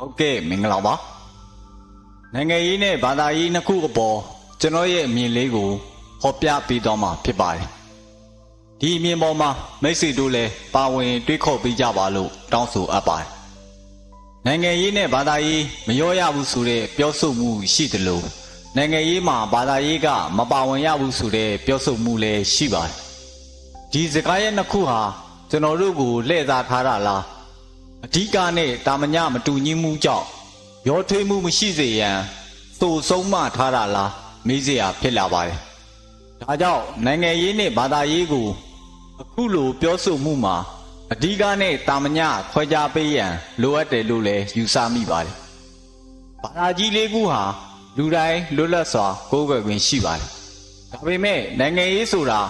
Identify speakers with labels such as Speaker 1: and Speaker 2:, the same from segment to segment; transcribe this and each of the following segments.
Speaker 1: ဟုတ်ကဲ့မင်္ဂလာပါနိုင်ငံရေးနဲ့ဘာသာရေးနှစ်ခုအပေါ်ကျွန်တော်ရဲ့အမြင်လေးကိုဟောပြပေးတော့မှာဖြစ်ပါတယ်ဒီအမြင်ပေါ်မှာမိတ်ဆွေတို့လည်းပါဝင်တွေးခေါ်ပေးကြပါလို့တောင်းဆိုအပ်ပါတယ်နိုင်ငံရေးနဲ့ဘာသာရေးမရောရဘူးဆိုတဲ့ပြောဆိုမှုရှိတယ်လို့နိုင်ငံရေးမှာဘာသာရေးကမပါဝင်ရဘူးဆိုတဲ့ပြောဆိုမှုလည်းရှိပါတယ်ဒီစကားရဲ့နှစ်ခုဟာကျွန်တော်တို့ကိုလှည့်စားထားတာလား အဓိကနဲ့တာမညမတူညီမှုကြောင့်ရောထွေးမှုမရှိစေရန်သို့ဆုံးမထားတာလားမေးစရာဖြစ်လာပါတယ်။ဒါကြောင့်နိုင်ငံရေးနဲ့ဘာသာရေးကိုအခုလိုပြောဆိုမှုမှာအဓိကနဲ့တာမညခွဲခြားပေးရန်လိုအပ်တယ်လို့လည်းယူဆမိပါတယ်။ဘာသာကြီးလေးခုဟာလူတိုင်းလွတ်လပ်စွာကိုယ်ကွယ်ခွင့်ရှိပါတယ်။ဒါပေမဲ့နိုင်ငံရေးဆိုတာ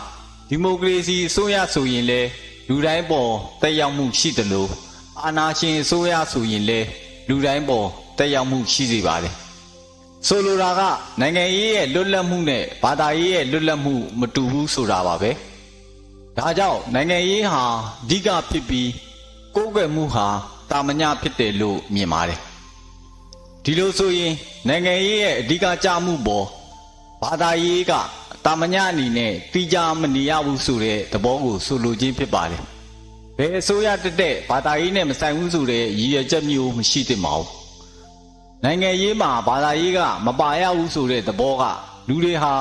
Speaker 1: ဒီမိုကရေစီအစိုးရဆိုရင်လေလူတိုင်းပေါ်တက်ရောက်မှုရှိတယ်လို့ အာနာရှင်အစိုးရဆိုရင်လေလူတိုင်းပေါ်တက်ရောက်မှုရှိစေပါတယ်ဆိုလိုတာကနိုင်ငံရေးရဲ့လွတ်လပ်မှုနဲ့ဘာသာရေးရဲ့လွတ်လပ်မှုမတူဘူးဆိုတာပါပဲဒါကြောင့်နိုင်ငံရေးဟာအဓိကဖြစ်ပြီးကိုယ်ကွယ်မှုဟာတာမညဖြစ်တယ်လို့မြင်ပါတယ်ဒီလိုဆိုရင်နိုင်ငံရေးရဲ့အဓိကကြမှုပေါ်ဘာသာရေးကတာမညအနေနဲ့တိကျမနေရဘူးဆိုတဲ့သဘောကိုဆိုလိုခြင်းဖြစ်ပါတယ် ဘယ်အစိုးရတက်တဲ့ဘာသာရေးနဲ့မဆိုင်ဘူးဆိုတဲ့ရည်ရွယ်ချက်မျိုးမရှိသင့်ပါဘူးနိုင်ငံရေးမှာဘာသာရေးကမပါရဘူးဆိုတဲ့သဘောကလူတွေဟာ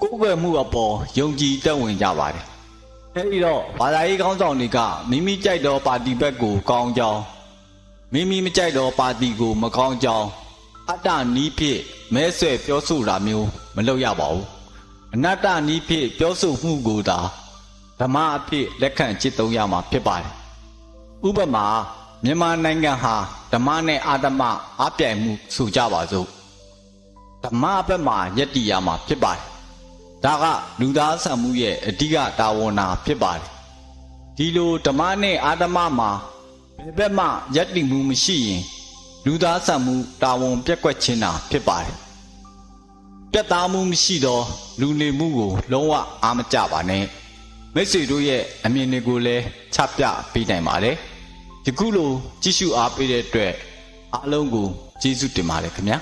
Speaker 1: ကိုယ်ကွယ်မှုအပေါ်ယုံကြည်တက်ဝင်ကြပါတယ်အဲဒီတော့ဘာသာရေးကောင်းဆောင်တွေကမိမိကြိုက်သောပါတီဘက်ကိုကောင်းကြောင်းမိမိမကြိုက်သောပါတီကိုမကောင်းကြောင်းအတ္တနီးဖြင့်မဲဆွယ်ပြောဆိုတာမျိုးမလုပ်ရပါဘူးအနတ္တနီးဖြင့်ပြောဆိုမှုကိုသာ ဓမ္မအဖြစ်လက်ခံจิตသုံးရမှာဖြစ်ပါတယ်။ဥပမာမြန်မာနိုင်ငံဟာဓမ္မနဲ့အာဓမ္မအပြိုင်မှုဆိုကြပါစို့။ဓမ္မဘက်မှာယက်တီရမှာဖြစ်ပါတယ်။ဒါကလူသားဆံမှုရဲ့အဓိကတာဝန်နာဖြစ်ပါတယ်။ဒီလိုဓမ္မနဲ့အာဓမ္မမှာဘယ်ဘက်မှယက်တီမှုမရှိရင်လူသားဆံမှုတာဝန်ပြက်ကွက်ခြင်းတာဖြစ်ပါတယ်။ပြတ်သားမှုမရှိသောလူနေမှုကိုလုံးဝအားမကြပါနဲ့။ မိတ်ဆွေတို့ရဲ့အမြင်တွေကိုလည်းချပြပေးနိုင်ပါတယ်ဒီခုလိုကြည့်ရှုအားပေးတဲ့အတွက်အားလုံးကိုကျေးဇူးတင်ပါတယ်ခင်ဗျာ